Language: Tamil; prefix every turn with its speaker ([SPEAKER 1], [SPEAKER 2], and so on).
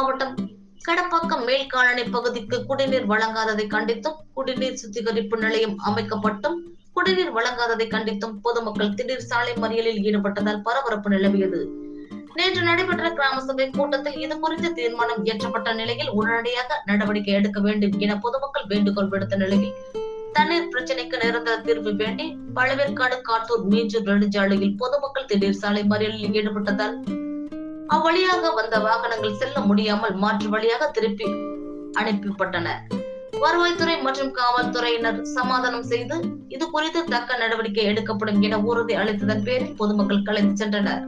[SPEAKER 1] மாவட்டம் கடப்பாக்கம் மேல்காலனை பகுதிக்கு குடிநீர் வழங்காததை கண்டித்தும் குடிநீர் சுத்திகரிப்பு நிலையம் அமைக்கப்பட்டும் குடிநீர் வழங்காததை கண்டித்தும் பொதுமக்கள் திடீர் சாலை மறியலில் ஈடுபட்டதால் பரபரப்பு நிலவியது. நேற்று நடைபெற்ற கிராம சபை கூட்டத்தில் இது குறித்து தீர்மானம் இயற்றப்பட்ட நிலையில் உடனடியாக நடவடிக்கை எடுக்க வேண்டும் என பொதுமக்கள் வேண்டுகோள் விடுத்த நிலையில் தண்ணீர் பிரச்சனைக்கு நிரந்தர தீர்வு வேண்டி பழவேற்காடு காட்டூர் மீஞ்சூர் நெடுஞ்சாலையில் பொதுமக்கள் திடீர் சாலை மறியலில் ஈடுபட்டதால் அவ்வழியாக வந்த வாகனங்கள் செல்ல முடியாமல் மாற்று வழியாக திருப்பி அனுப்பப்பட்டன வருவாய்த்துறை மற்றும் காவல்துறையினர் சமாதானம் செய்து இது குறித்து தக்க நடவடிக்கை எடுக்கப்படும் என உறுதி அளித்ததன் பேரில் பொதுமக்கள் கலைந்து சென்றனர்.